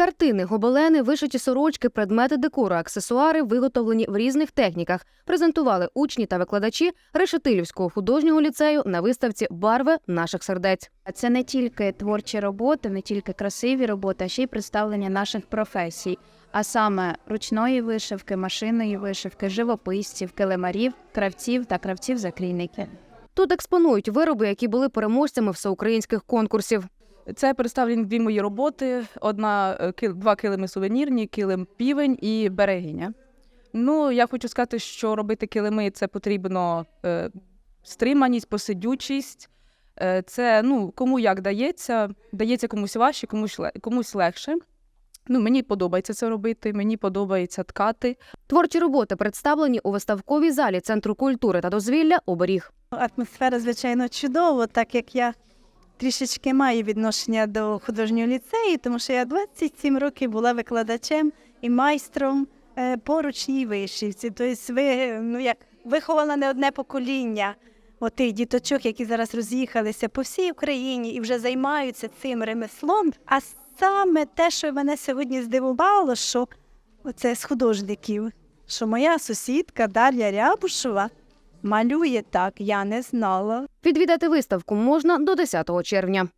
Картини, гобелени, вишиті сорочки, предмети декору, аксесуари, виготовлені в різних техніках, презентували учні та викладачі Решетилівського художнього ліцею на виставці Барви наших сердець. Це не тільки творчі роботи, не тільки красиві роботи, а ще й представлення наших професій, а саме ручної вишивки, машинної вишивки, живописців, килимарів, кравців та кравців-закрійників. Тут експонують вироби, які були переможцями всеукраїнських конкурсів. Це представлені дві мої роботи: одна е, два килими сувенірні, килим півень і берегиня. Ну, я хочу сказати, що робити килими це потрібно е, стриманість, посидючість. Е, це ну, кому як дається, дається комусь важче, комусь, комусь легше. Ну, мені подобається це робити, мені подобається ткати. Творчі роботи представлені у виставковій залі Центру культури та дозвілля Оберіг. Атмосфера, звичайно, чудова, так як я трішечки маю відношення до художнього ліцею, тому що я 27 років була викладачем і майстром е, по ручній вишивці. Тобто, ви ну як виховала не одне покоління отих діточок, які зараз роз'їхалися по всій Україні і вже займаються цим ремеслом. А саме те, що мене сьогодні здивувало, що оце з художників, що моя сусідка Дар'я Рябушева малює так, я не знала. Відвідати виставку можна до 10 червня.